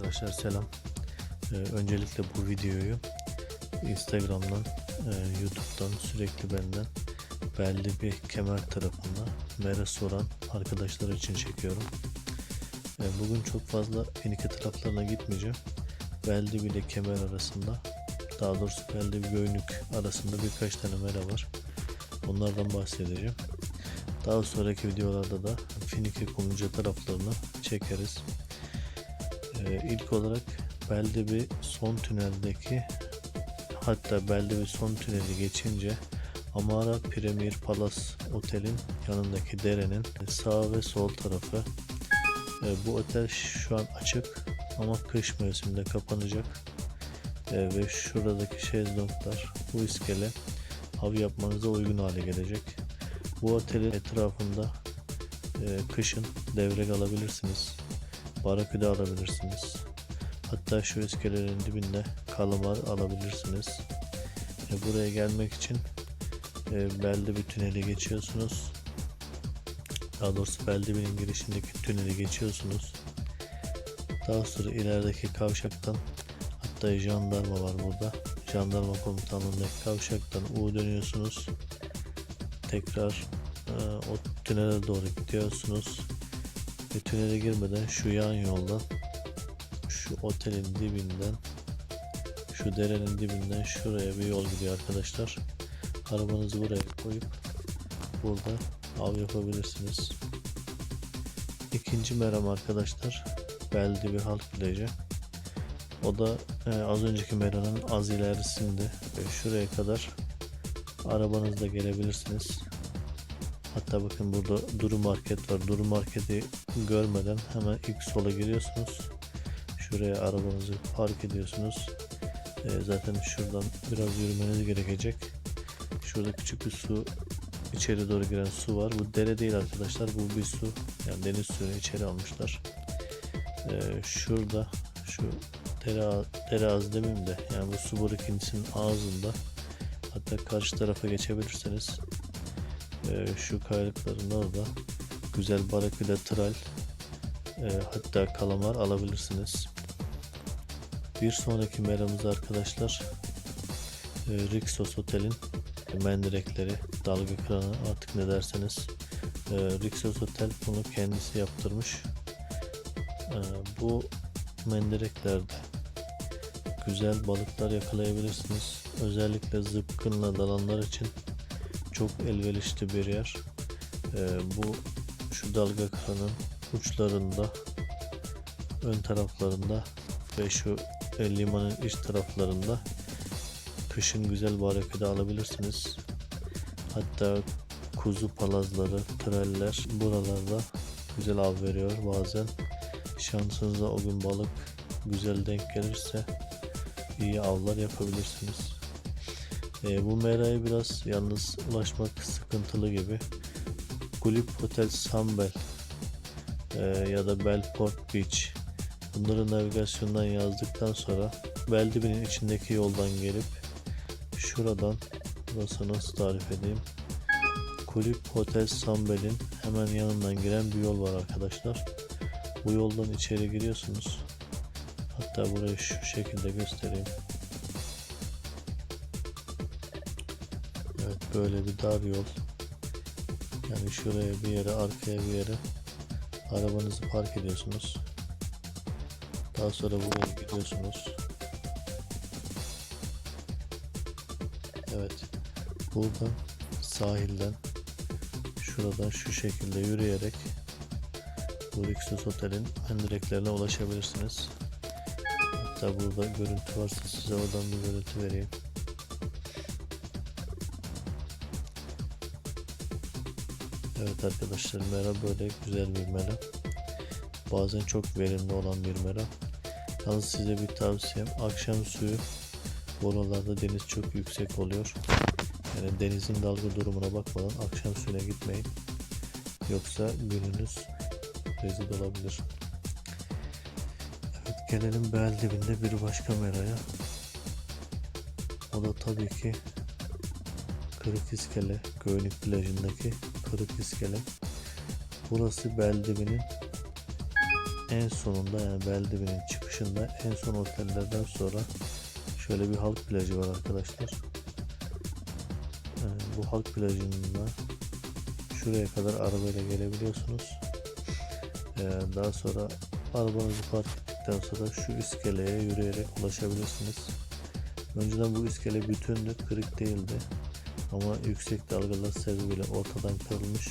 Arkadaşlar selam. Ee, öncelikle bu videoyu Instagram'dan, e, YouTube'dan sürekli benden belli bir kemer tarafında mera soran arkadaşlar için çekiyorum. Ee, bugün çok fazla finike taraflarına gitmeyeceğim. Belli ile kemer arasında daha doğrusu belli bir göynük arasında birkaç tane mera var. Onlardan bahsedeceğim. Daha sonraki videolarda da finike kumluca taraflarını çekeriz. Ee, ilk olarak belde bir son tüneldeki hatta belde bir son tüneli geçince Amara Premier Palace Otel'in yanındaki derenin sağ ve sol tarafı. Ee, bu otel şu an açık ama kış mevsiminde kapanacak. Ee, ve şuradaki şezlonglar bu iskele av yapmanıza uygun hale gelecek. Bu otelin etrafında e, kışın devrek alabilirsiniz. Baraküde alabilirsiniz. Hatta şu iskelelerin dibinde kalamar alabilirsiniz. E, buraya gelmek için e, Beldibi tüneli geçiyorsunuz. Daha doğrusu Beldibi'nin girişindeki tüneli geçiyorsunuz. Daha sonra ilerideki kavşaktan hatta jandarma var burada. Jandarma komutanlığındaki kavşaktan U dönüyorsunuz. Tekrar e, o tünele doğru gidiyorsunuz. Ve tünele girmeden şu yan yoldan şu otelin dibinden şu derenin dibinden şuraya bir yol gidiyor arkadaşlar. Arabanızı buraya koyup burada av yapabilirsiniz. İkinci meram arkadaşlar Beldi bir halk plajı. O da e, az önceki meranın az ilerisinde ve şuraya kadar arabanızla gelebilirsiniz. Hatta bakın burada Duru Market var. Duru Market'i görmeden hemen ilk sola giriyorsunuz. Şuraya arabanızı park ediyorsunuz. Ee, zaten şuradan biraz yürümeniz gerekecek. Şurada küçük bir su içeri doğru giren su var. Bu dere değil arkadaşlar. Bu bir su. Yani deniz suyunu içeri almışlar. Ee, şurada şu dere, dere az demeyeyim de yani bu su birikintisinin ağzında hatta karşı tarafa geçebilirseniz e, şu kayalıkların orada güzel baraküda tral e, hatta kalamar alabilirsiniz. Bir sonraki meramız arkadaşlar e, Rixos Otel'in mendirekleri, dalga kıranı artık ne derseniz e, Rixos Otel bunu kendisi yaptırmış. E, bu mendireklerde güzel balıklar yakalayabilirsiniz. Özellikle zıpkınla dalanlar için çok elverişli bir yer. Ee, bu şu dalga kıranın uçlarında ön taraflarında ve şu e, limanın iç taraflarında kışın güzel baraküde alabilirsiniz. Hatta kuzu palazları, traller buralarda güzel av veriyor bazen. Şansınıza o gün balık güzel denk gelirse iyi avlar yapabilirsiniz. E, bu meraya biraz yalnız ulaşmak sıkıntılı gibi. Gulip Hotel Sambel e, ya da Belport Beach bunları navigasyondan yazdıktan sonra Beldibi'nin içindeki yoldan gelip şuradan burası nasıl tarif edeyim Kulüp Hotel Sambel'in hemen yanından giren bir yol var arkadaşlar. Bu yoldan içeri giriyorsunuz. Hatta burayı şu şekilde göstereyim. Böyle bir dar yol. Yani şuraya bir yere arkaya bir yere arabanızı park ediyorsunuz. Daha sonra buraya gidiyorsunuz. Evet. Buradan sahilden şuradan şu şekilde yürüyerek bu Rixos Otel'in mendireklerine ulaşabilirsiniz. Hatta burada görüntü varsa size oradan bir görüntü vereyim. Evet arkadaşlar mera böyle güzel bir mera. Bazen çok verimli olan bir mera. Yalnız size bir tavsiyem akşam suyu buralarda deniz çok yüksek oluyor. Yani denizin dalga durumuna bakmadan akşam suyuna gitmeyin. Yoksa gününüz rezil olabilir. Evet gelelim bel dibinde bir başka meraya. O da tabii ki Kırık İskele, Göynük plajındaki Kırık İskele. Burası Beldibinin en sonunda yani Beldivi'nin çıkışında en son otellerden sonra şöyle bir halk plajı var arkadaşlar. Ee, bu halk plajında şuraya kadar arabayla gelebiliyorsunuz. Ee, daha sonra arabanızı park ettikten sonra şu iskeleye yürüyerek ulaşabilirsiniz. Önceden bu iskele bütündü, kırık değildi. Ama yüksek dalgalar sebebiyle ortadan kırılmış.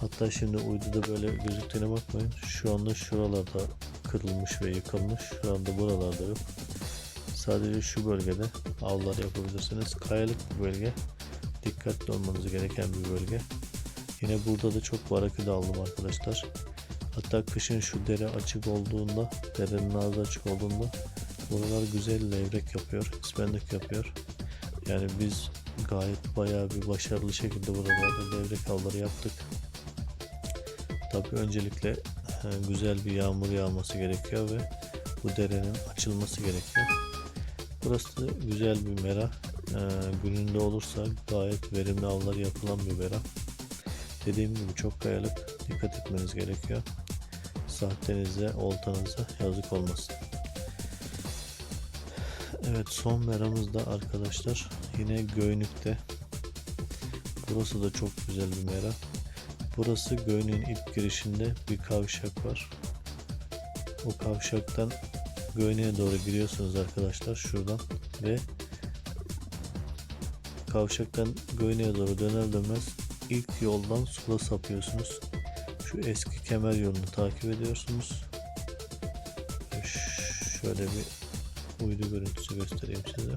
Hatta şimdi uyduda böyle gözüktüğüne bakmayın. Şu anda şuralarda kırılmış ve yıkılmış. Şu anda buralarda yok. Sadece şu bölgede avlar yapabilirsiniz. Kayalık bir bölge. Dikkatli olmanız gereken bir bölge. Yine burada da çok baraküde aldım arkadaşlar. Hatta kışın şu dere açık olduğunda, derenin ağzı açık olduğunda buralar güzel levrek yapıyor, ispendik yapıyor. Yani biz gayet bayağı bir başarılı şekilde buralarda levrek avları yaptık. Tabii öncelikle e, güzel bir yağmur yağması gerekiyor ve bu derenin açılması gerekiyor. Burası güzel bir mera. E, gününde olursa gayet verimli avlar yapılan bir mera. Dediğim gibi çok kayalık. Dikkat etmeniz gerekiyor. Sahtenize, oltanıza yazık olmasın. Evet son meramız da arkadaşlar yine Göynük'te. Burası da çok güzel bir mera. Burası Göynük'ün ilk girişinde bir kavşak var. O kavşaktan Göynük'e doğru giriyorsunuz arkadaşlar şuradan ve kavşaktan Göynük'e doğru döner dönmez ilk yoldan sola sapıyorsunuz. Şu eski kemer yolunu takip ediyorsunuz. Şöyle bir uydu görüntüsü göstereyim size.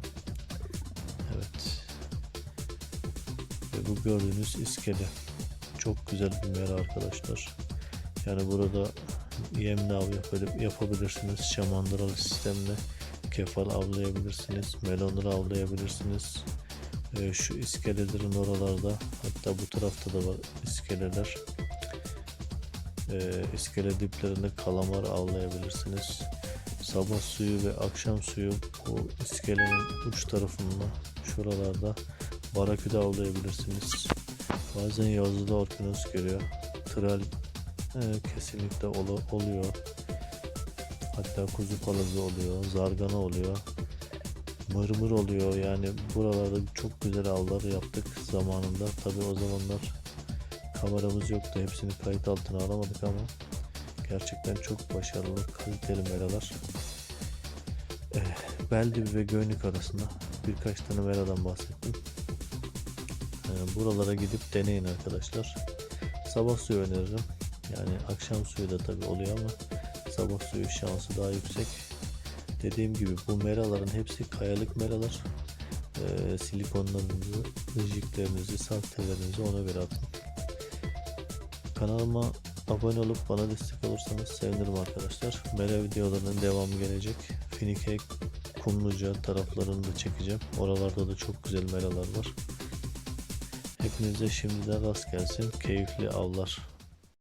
Evet. Ve bu gördüğünüz iskele. Çok güzel bir mera arkadaşlar. Yani burada yemli av yapabilir, yapabilirsiniz. Şamandıralı sistemle kefal avlayabilirsiniz. Melonları avlayabilirsiniz. Ee, şu iskelelerin oralarda hatta bu tarafta da var iskeleler. Ee, iskele diplerinde kalamar avlayabilirsiniz. Sabah suyu ve akşam suyu bu iskelenin uç tarafında şuralarda baraküde avlayabilirsiniz. Bazen yazıda orkinos geliyor. Tral e, kesinlikle olu- oluyor. Hatta kuzu palazı oluyor, zargana oluyor. Mırmır oluyor yani buralarda çok güzel avlar yaptık zamanında. Tabi o zamanlar kameramız yoktu. Hepsini kayıt altına alamadık ama gerçekten çok başarılı, kaliteli meralar. Eh, Beldivi ve Göynük arasında birkaç tane meradan bahsettim. Ee, buralara gidip deneyin arkadaşlar. Sabah suyu öneririm. Yani akşam suyu da tabi oluyor ama sabah suyu şansı daha yüksek. Dediğim gibi bu meraların hepsi kayalık meralar. Ee, silikonlarınızı, ıjiklerinizi, sahtelerinizi ona göre atın. Kanalıma abone olup bana destek olursanız sevinirim arkadaşlar. Mera videolarının devamı gelecek. Finike, Kumluca taraflarını da çekeceğim. Oralarda da çok güzel meralar var. Hepinize şimdiden rast gelsin. Keyifli avlar.